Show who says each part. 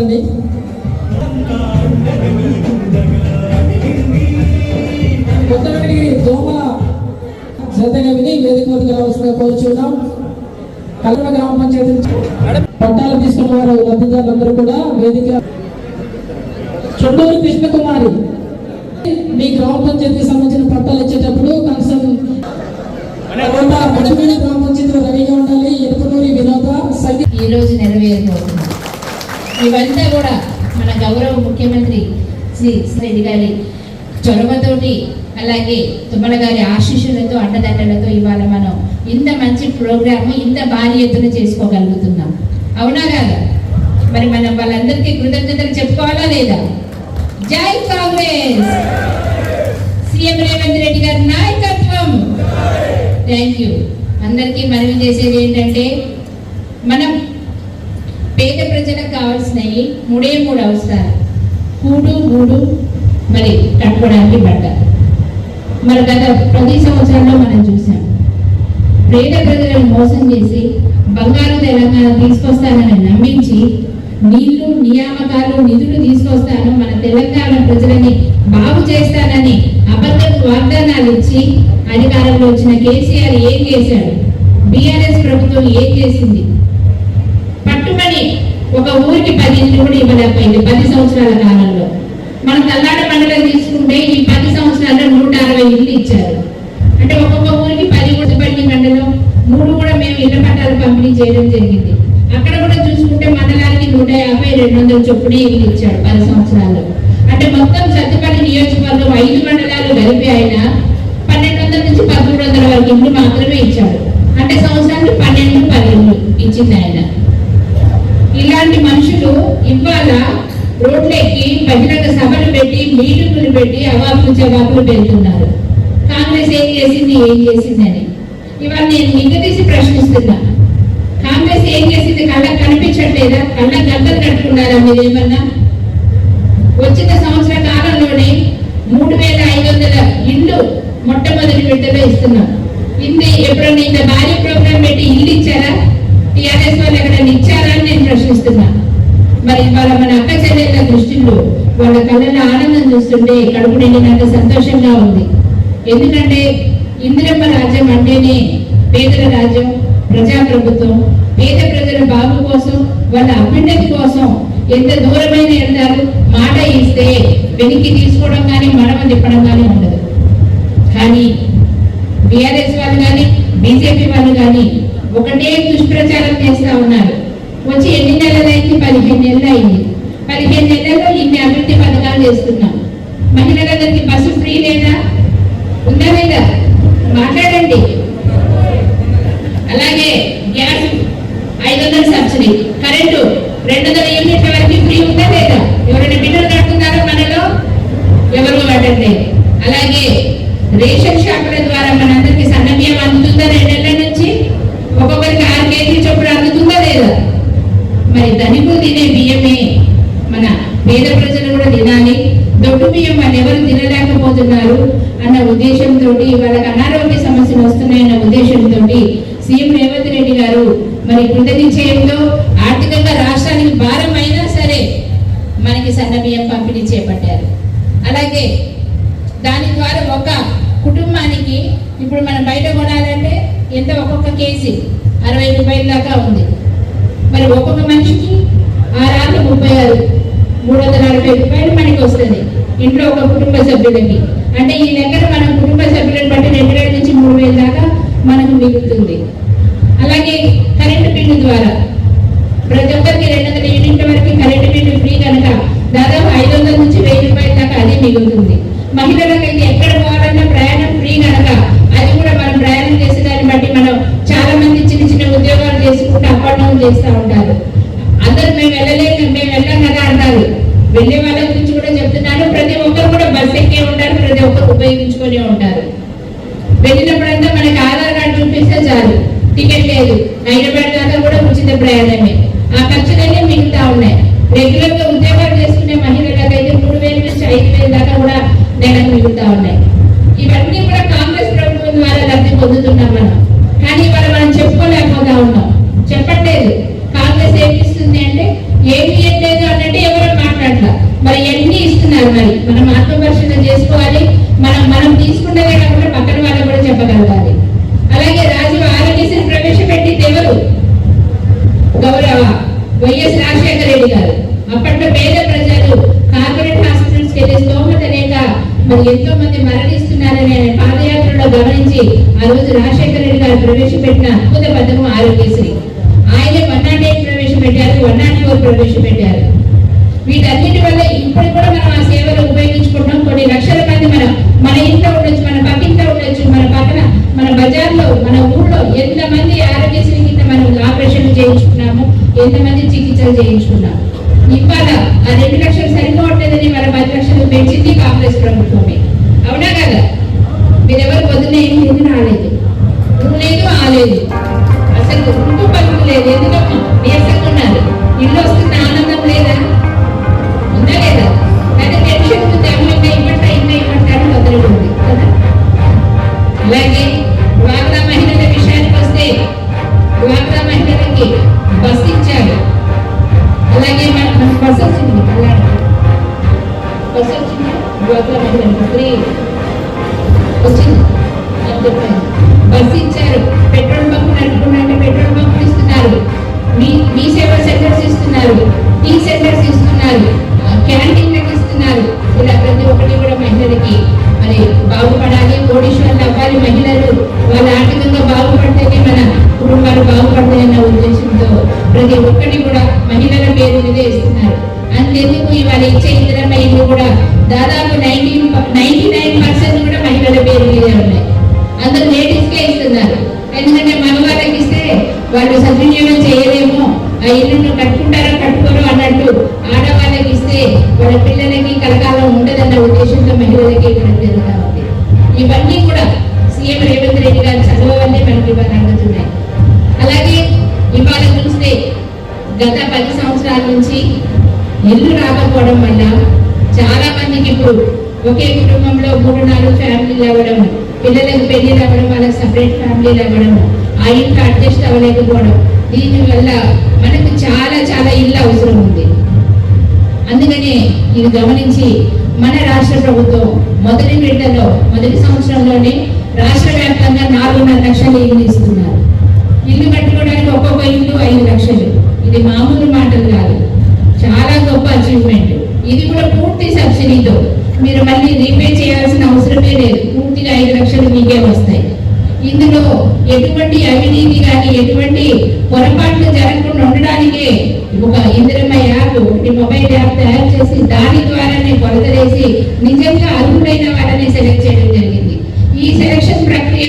Speaker 1: తీసుకోవాలండి కొత్త వెలిగిరి దోమల విని వేదిక కోరుచున్నాం. గ్రామ పంచాయతీ పట్టాలు తీసుకున్న వారు లబ్ధిదారులందరూ కూడా వేదిక కృష్ణకుమారి. మీ గ్రామ పంచాయతీకి సంబంధించిన పట్టాలు ఇచ్చేటప్పుడు కనీసం గ్రామ పంచాయతీలో రెడీగా ఉండాలి. ఎరుపునూరి వినోద సంగీ
Speaker 2: ఈ రోజు నెరవేరబోతుంది ఇవంతా కూడా మన గౌరవ ముఖ్యమంత్రి శ్రీ రెడ్డి గారి చొరవతోటి అలాగే తుమ్మల గారి ఆశీస్సులతో అండదండలతో ఇవాళ మనం ఇంత మంచి ప్రోగ్రామ్ ఇంత భారీ ఎత్తున చేసుకోగలుగుతున్నాం. అవునా కాదా మరి మనం వాళ్ళందరికీ కృతజ్ఞతలు చెప్పుకోవాలా లేదా? జై కాంగ్రెస్! సీఎం రేవంత్ రెడ్డి గారి నాయకత్వం! Thank you. అందరికీ మనవి చేసేది ఏంటంటే మనం పేద ప్రజలకు కావాల్సినవి మూడే మూడు అవసరాలు కూడు గూడు మరి కట్టుకోవడానికి బట్ట. మరి గత ప్రతి సంవత్సరంలో మనం చూసాం. పేద ప్రజలను మోసం చేసి బంగారు తెలంగాణ తీసుకొస్తానని నమ్మించి నీళ్ళు నియామకాలు నిధులు తీసుకొస్తాను మన తెలంగాణ ప్రజలని బాగు చేస్తానని అబద్ధపు వాగ్దానాలు ఇచ్చి అధికారంలో వచ్చిన కేసీఆర్ ఏం చేశాడు? బీఆర్ఎస్ ప్రభుత్వం ఏం చేసింది? ఒక ఊరికి పది ఇంట్లు కూడా ఇవ్వలేకపోయింది పది సంవత్సరాల కాలంలో. మనం తల్లాడ మండలం తీసుకుంటే ఈ పది సంవత్సరాల్లో నూట అరవై ఇల్లు ఇచ్చారు. అంటే ఒక్కొక్క ఊరికి పది గుడిపల్లి మండలం మూడు కూడా మేము ఇళ్ళ పట్టాలు పంపిణీ చేయడం జరిగింది. అక్కడ కూడా చూసుకుంటే మండలానికి నూట యాభై రెండు వందల చొప్పున ఇల్లు ఇచ్చాడు పది సంవత్సరాల్లో. అంటే మొత్తం సత్తుపల్లి నియోజకవర్గం ఐదు మండలాలు కలిపి ఆయన పన్నెండు వందల నుంచి పదమూడు వందల వరకు ఇల్లు మాత్రమే ఇచ్చాడు అంటే సంవత్సరానికి పన్నెండు పది ఇల్లు ఇచ్చింది ఆయన. ఇలాంటి మనుషులు ఇవాళ రోడ్లెక్కి బహిరంగ సభలు పెట్టి మీటింగులు పెట్టి అవాకులు జవాబులు పెడుతున్నారు. కాంగ్రెస్ ఏం చేసింది ఏం చేసింది అని ఇవాళ నేను నిగదీసి ప్రశ్నిస్తున్నా. కాంగ్రెస్ ఏం చేసింది కళ్ళకు కనిపించట్లేదా? కళ్ళకు గద్దలు కట్టుకున్నారా మీరేమన్నా? వచ్చిన సంవత్సర కాలంలోనే మూడు వేల ఐదు వందల ఇల్లు మొట్టమొదటి విడతలో ఇస్తున్నాం. ఇంత ఎప్పుడన్నా ఇంత భారీ ప్రోగ్రామ్ పెట్టి ఇల్లు ఇచ్చారా? టీఆర్ఎస్ వాళ్ళు ఎక్కడైనా ఇచ్చారా అని నేను ప్రశ్నిస్తున్నా. మరి వాళ్ళ మన అక్క చెల్లెళ్ళ దృష్టిలో వాళ్ళ కళ్ళలో ఆనందం చూస్తుంటే కడుపు నిండినంత సంతోషంగా ఉంది. ఎందుకంటే ఇందిరమ్మ రాజ్యం అంటేనే పేదల రాజ్యం ప్రజాప్రభుత్వం. పేద ప్రజల బాబు కోసం వాళ్ళ అభ్యున్నతి కోసం ఎంత దూరమైన వెళ్తారు మాట ఇస్తే వెనక్కి తీసుకోవడం కానీ మడమ తిప్పడం కానీ ఉండదు. కానీ బీఆర్ఎస్ వాళ్ళు కానీ బీజేపీ వాళ్ళు కానీ ఒకటే దుష్ప్రచారం చేస్తా ఉన్నారు. వచ్చి ఎన్ని నెలలైంది? పదిహేను నెలలు అయింది పదిహేను నెలల్లో ఇన్ని అభివృద్ధి పథకాలు చేస్తున్నాం. మహిళలందరికీ బస్సు ఫ్రీ లేదా? ఉందా లేదా? మాట్లాడండి. అలాగే గ్యాస్ ఐదు వందల సబ్సిడీ. కరెంటు రెండు వందల యూనిట్ల వరకు ఫ్రీ ఉందా లేదా ఎవరైనా బిల్లులు కడుతున్నారా మనలో ఎవరు కట్టట్లేదు అలాగే రేషన్ షాపుల ద్వారా మనందరికి సన్నబియ్యం అందుతుందా రెండేళ్ళ నుంచి ఒక్కొక్కరికి ఆరు కేజీ చొప్పున అందుతుందా లేదా మరి ధనికులు తినే బియ్యమే మన పేద ప్రజలు కూడా తినాలి. దొడ్డు బియ్యం వాళ్ళు ఎవరు తినలేకపోతున్నారు అన్న ఉద్దేశంతో వాళ్ళకి అనారోగ్య సమస్యలు వస్తున్నాయన్న ఉద్దేశంతో సీఎం రేవంత్ రెడ్డి గారు మరి కృత నిశ్చయంలో ఆర్థికంగా రాష్ట్రానికి భారం అయినా సరే మనకి సన్న బియ్యం పంపిణీ చేపట్టారు. అలాగే దాని ద్వారా ఒక కుటుంబానికి ఇప్పుడు మనం బయట కొనాలంటే ఎంత ఒక్కొక్క కేజీ? అరవై రూపాయల దాకా ఉంది. మరి ఒక్కొక్క మనిషికి ఆరు ముప్పై ఆరు. మూడు వందల అరవై రూపాయలు మనకి వస్తుంది ఇంట్లో ఒక కుటుంబ సభ్యులకి అంటే ఈ లెక్కన మనం కుటుంబ సభ్యులను బట్టి రెండు వేల నుంచి మూడు వేల దాకా మనకు మిగులుతుంది. అలాగే కరెంటు బిల్లు ద్వారా ప్రతి ఒక్కరికి రెండు వందల యూనిట్ల వరకు కరెంటు బిల్లు ఫ్రీ కనుక దాదాపు ఐదు వందల నుంచి వెయ్యి రూపాయల దాకా అది మిగులుతుంది. మహిళలకైతే ఎక్కడ పోవాలన్నా ప్రయాణం ఫ్రీ కనుక అది కూడా మనం ప్రయాణం చేసే దాన్ని బట్టి మనం చాలా మంది చిన్న చిన్న ఉద్యోగాలు చేసుకుంటూ అప్ అండ్ డౌన్ చేస్తూ ఉంటారు. అందరూ మేము వెళ్ళలేదు మేము వెళ్ళాం కదా అన్నారు వెళ్ళే వాళ్ళ గురించి కూడా చెప్తున్నాను ప్రతి ఒక్కరు కూడా బస్ ఎక్కే ఉంటారు. ప్రతి ఒక్కరు ఉపయోగించుకొని ఉంటారు. వెళ్ళినప్పుడంతా మనకి ఆధార్ కార్డు చూపిస్తే చాలు. టికెట్ లేదు. హైదరాబాద్ దాకా కూడా ఉచిత ప్రయాణమే. ఆ ఖర్చులన్నీ మిగులుతా ఉన్నాయి. రెగ్యులర్గా ఉద్యోగాలు చేసుకునే మహిళలకైతే మూడు వేల నుంచి ఐదు వేల దాకా కూడా నెలకు మిగులుతా ఉన్నాయి. ఇవన్నీ కూడా కాంగ్రెస్ ప్రభుత్వం ద్వారా లబ్ధి పొందుతున్నాం మనం. మనం ఆత్మపరిశీలన చేసుకోవాలి. మనం మనం తీసుకున్నదే కాకుండా పక్కన వాళ్ళకు కూడా చెప్పగలగాలి. అలాగే రాజు ఆరోగ్యశ్రీ ప్రవేశపెట్టి ఎవరు? గౌరవ వైఎస్ రాజశేఖర రెడ్డి గారు. అప్పట్లో పేద ప్రజలు కార్పొరేట్ హాస్పిటల్స్కి వెళ్ళే స్తోమత లేక మరి ఎంతో మంది మరణిస్తున్నారని ఆయన పాదయాత్రలో గమనించి ఆ రోజు రాజశేఖర రెడ్డి గారు ప్రవేశపెట్టిన అద్భుత పదము ఆరోగ్యశ్రీ. ఆయనే వన్ నాట్ ఎయిట్ ప్రవేశపెట్టారు వన్ నాట్ ఫోర్ ప్రవేశపెట్టారు. వీటన్నిటి వల్ల ఇప్పుడు కూడా మనం ఆ సేవలు ఉపయోగించుకుంటున్నాం. కొన్ని లక్షల మంది మనం మన ఇంట్లో ఉండొచ్చు మన పక్కింట్లో ఉండొచ్చు మన పక్కన మన బజార్లో మన ఊళ్ళో ఎంతమంది ఆరోగ్యశ్రీ కింద మనం ఆపరేషన్లు చేయించుకున్నాము ఎంతమంది చికిత్సలు చేయించుకున్నాము. ఇవాళ ఆ రెండు లక్షలు సరిపోవట్లేదని మన పది లక్షలు పెంచి అని బస్ ఇచ్చారు. పెట్రోల్ బంక్ నడుపుకుంటే పెట్రోల్ బంక్ ఇస్తున్నారు. మీ మీ సేవా సెంటర్స్ ఇస్తున్నారు. టీ సెంటర్స్ ఇస్తున్నారు. క్యాంటీన్లకు ఇస్తున్నారు. ఇలా ప్రతి ఒక్కటి కూడా మహిళలకి మరి బాగుపడాలి. కోడీశ్వర్లు అవ్వాలి మహిళలు. వాళ్ళ ఆర్థికంగా బాగుపడితేనే మన కుటుంబాలు బాగుపడతాయన్న ఉద్దేశంతో ప్రతి ఒక్కటి కూడా మహిళల పేరు మీద ఇస్తున్నారు. అందుకు ఇవాళ ఇచ్చే ఇందిరమ్మ ఇల్లు కూడా దాదాపు నైన్టీ నైన్టీ నైన్ పర్సెంట్ కూడా మహిళల కూడా సీఎం రేవంత్ రెడ్డి గారు చదవాలనే మనకి ఇవాళ అందుతున్నాయి అలాగే ఇవాళ చూస్తే గత పది సంవత్సరాల నుంచి ఇల్లు రాకపోవడం వల్ల చాలా మందికి ఇప్పుడు ఒకే కుటుంబంలో మూడు నాలుగు ఫ్యామిలీలు అవ్వడం పిల్లలకు పెళ్ళిలు అవ్వడం వాళ్ళకి సపరేట్ ఫ్యామిలీలు అవ్వడం ఆ ఇంట్లో అడ్జస్ట్ అవ్వలేకపోవడం దీని వల్ల మనకు చాలా చాలా ఇల్లు అవసరం ఉంది. అందుకనే ఇది గమనించి మన రాష్ట్ర ప్రభుత్వం మొదటి రెండలో మొదటి సంవత్సరంలోనే రాష్ట్ర వ్యాప్తంగా నాలుగున్నర లక్షల ఇల్లు ఇస్తున్నారు ఇల్లు కట్టుకోవడానికి ఒక్కొక్క ఇల్లు ఐదు లక్షలు. ఇది మామూలు మాటలు కాదు. చాలా గొప్ప అచీవ్మెంట్ ఇది కూడా పూర్తి సబ్సిడీతో. మీరు మళ్ళీ రీపే చేయాల్సిన అవసరమే లేదు. పూర్తిగా ఐదు లక్షలు మీకే వస్తాయి. ఇందులో ఎటువంటి అవినీతి కానీ ఎటువంటి పొరపాట్లు జరగకుండా ఉండడానికే ఒక ఇందిరమ్మ యాప్ ఒకటి మొబైల్ యాప్ తయారు చేసి దాని ద్వారానే కొలతలేసి నిజంగా అర్హులైన వాళ్ళని సెలెక్ట్ చేయడం జరిగింది. ఈ సెలక్షన్ ప్రక్రియ